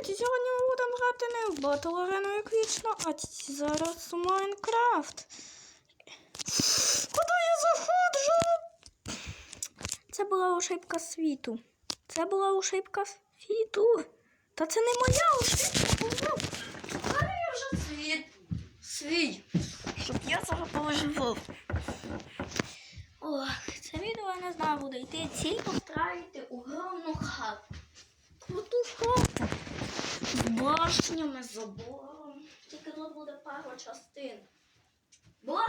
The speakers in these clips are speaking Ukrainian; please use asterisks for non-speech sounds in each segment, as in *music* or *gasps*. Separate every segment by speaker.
Speaker 1: Привіт! Сьогодні ми будемо грати не в Battle Arena, як вічно, а зараз у Майнкрафт. Куди я заходжу? Це була ошибка світу. Це була ошибка світу. Та це не моя ошибка була. Я вже світ. Свій. Щоб я зараз поживав. Ох, це відео я не знаю, буде йти. Ціль З забором. Тільки тут буде пару частин. Бо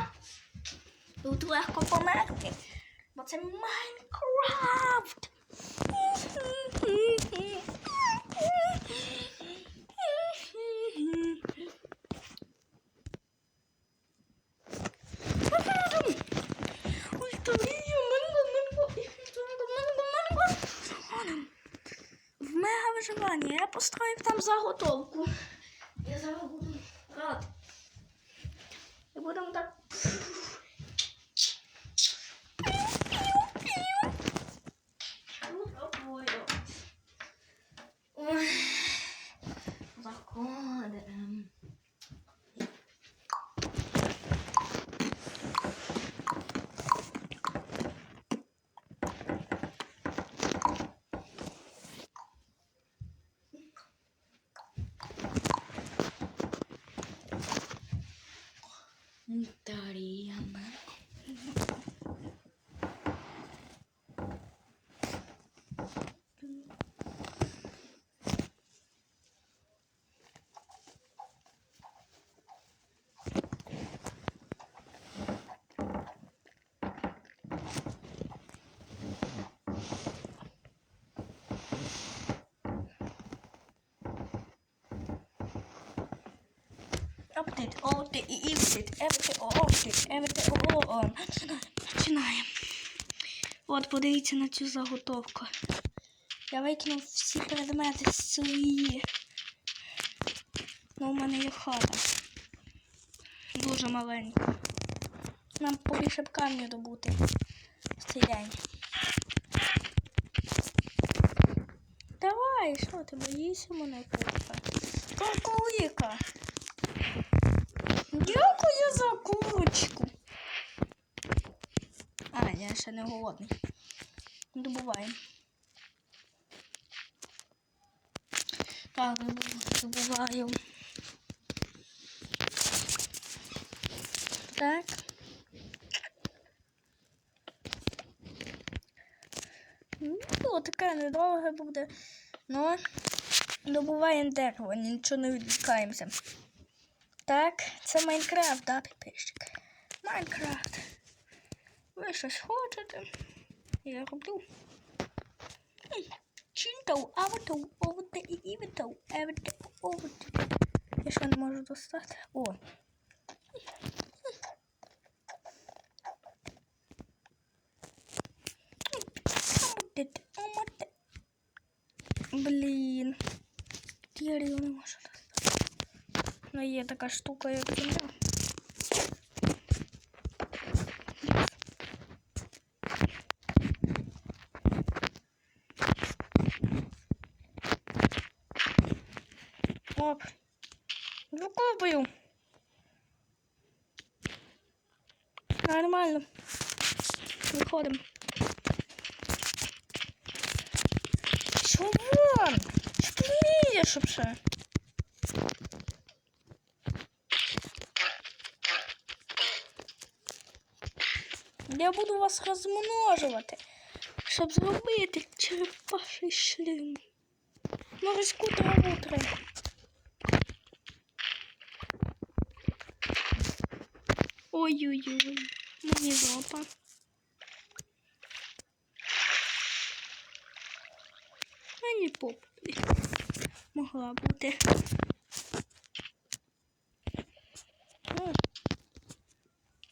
Speaker 1: тут легко померти. Бо це Майнкрафт. В я поставив там заготовку. Я зараз буду рад. І будемо так. Ну, пробую. Ой. Заходимо. Таріями. Update, update, update, everything, update, everything, on. Починаємо. От, подивіться на цю заготовку. Я викинув всі предмети свої. Ну, у мене є хата. Дуже маленька. Нам побільше б камню добути в цей день. Давай, що ти боїшся мене курка? Куркуліка. Дякую за курочку. А, я ще не голодний. Добуваємо. Так, добуваю. Так. Ну, таке недовге буде. Ну, добуваємо дерево, нічого не відвікаємося. Так, це Майнкрафт, да, підписчик? Майнкрафт. Ви щось хочете? Я роблю. Чинтоу, аватоу, овоте і івитоу, евите, овоте. Я ще не можу достати. О. Блін. Я не можу. Ну, є така штука, як земля. Оп. Викопаю. Нормально. Виходимо. Що вон? Що ти вмієш вообще? Я буду вас розмножувати, щоб зробити черепаший шлем. Морську траву треба. Ой-ой-ой, мені жопа. Мені поп могла бути.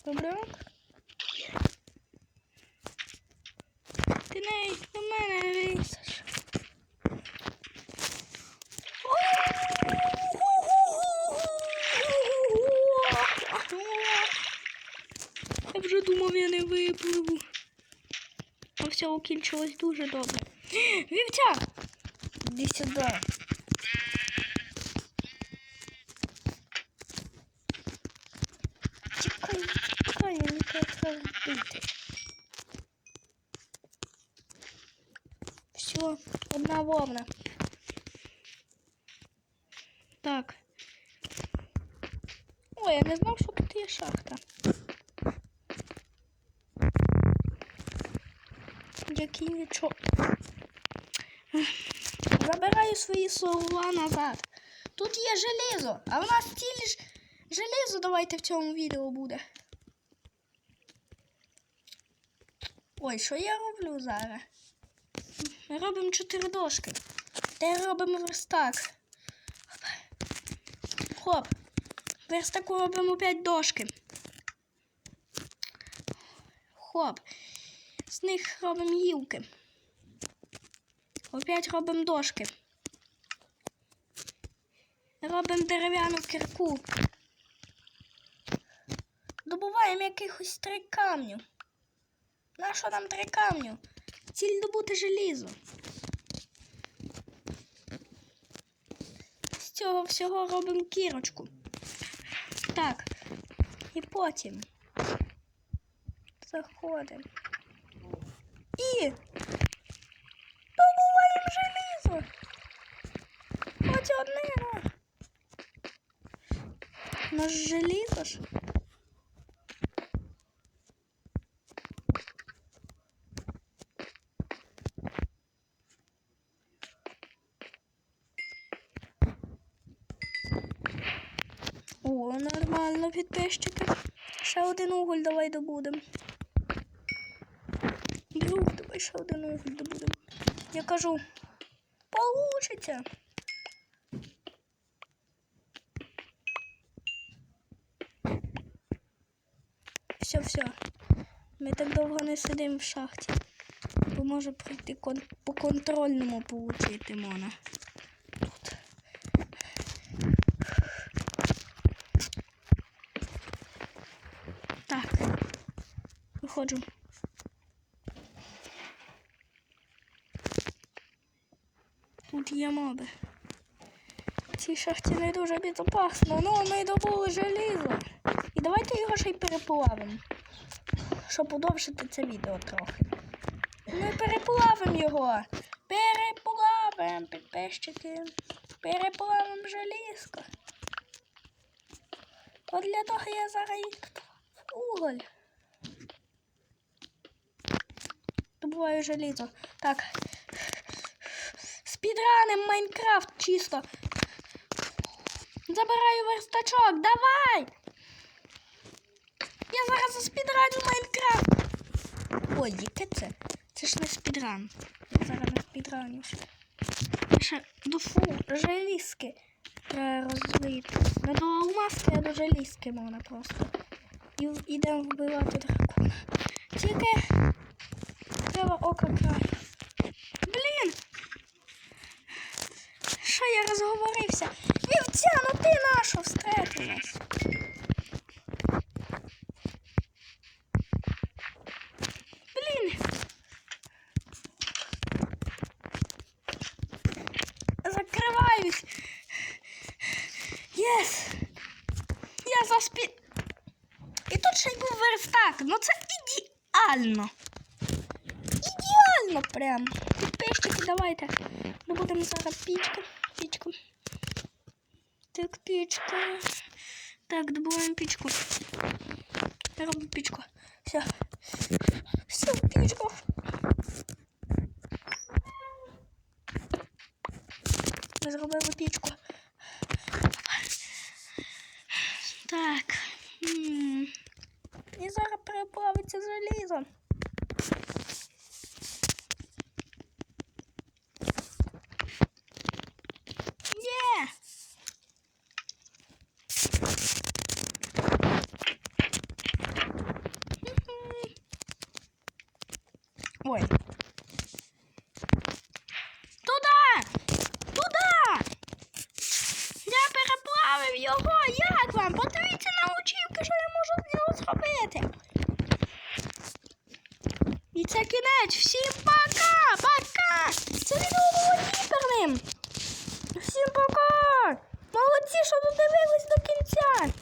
Speaker 1: М. кінчилось дуже добре. *gasps* Вівця! Іди сюди. Тікай, тікай, я не хочу вбити. Все, одна вовна. Так. Ой, я не знав, що тут є шахта. Який нічого. Забираю свої слова назад. Тут є железо, а в нас цілі ж железо давайте в цьому відео буде. Ой, що я роблю зараз? Ми робимо чотири дошки. Де робимо верстак. Хоп. Верстаку робимо 5 дошки. Хоп. З них робимо гілки. Опять робимо дошки. Робимо дерев'яну кірку. Добуваємо якихось три камню. На що нам три камню? Ціль добути желізо. З цього всього робимо кірочку. Так. І потім заходимо. І добуваємо желізо. Хоч одне. Ну желізо ж. О, нормально, підписчики. Ще один уголь давай добудемо. Ще один уголь добудемо. Я кажу, получиться. Все, все. Ми так довго не сидимо в шахті. Бо може прийти кон... по контрольному получити можна. Тут. Так. Виходжу. Тут моби. В цій шахті не дуже безпечно, ну ми добули желізо. І давайте його ще й переплавимо. Щоб подовжити це відео трохи. Ми переплавимо його. Переплавимо, підписчики. Переплавимо желізко. От для того я зараз уголь. Добуваю желізо. Так. Спідраним Майнкрафт чисто. Забираю верстачок, давай! Я зараз заспідраню Майнкрафт. Ой, яке це? Це ж не спідран. Я зараз не спідраню. Ще до желізки треба розвити. Не до алмазки, а до желізки можна просто. І йдемо вбивати дракона. Тільки треба око краю. Блін! Що я розговорився? Вівця, ну ти нашу встретилась. Блін. Закриваюсь. Єс. Я заспі... І тут ще й був верстак. Ну це ідеально. Ідеально прям. Підписчики, давайте. Ми будемо зараз пічка. Пічку. Так, пічка. Так, добуваємо пічку. Робимо пічку. Все. Все, пічку. Ми зробили пічку. Так. М. І зараз переплавиться залізо. Є! Мгм. Ой. Туда! Туда! Я переплавив його. Як вам? Подивіться на очівки, що я можу з нього зробити. І це кінець. Всім пока! Пока! Це відео було. Всім пока! Молодці, що додивились до кінця.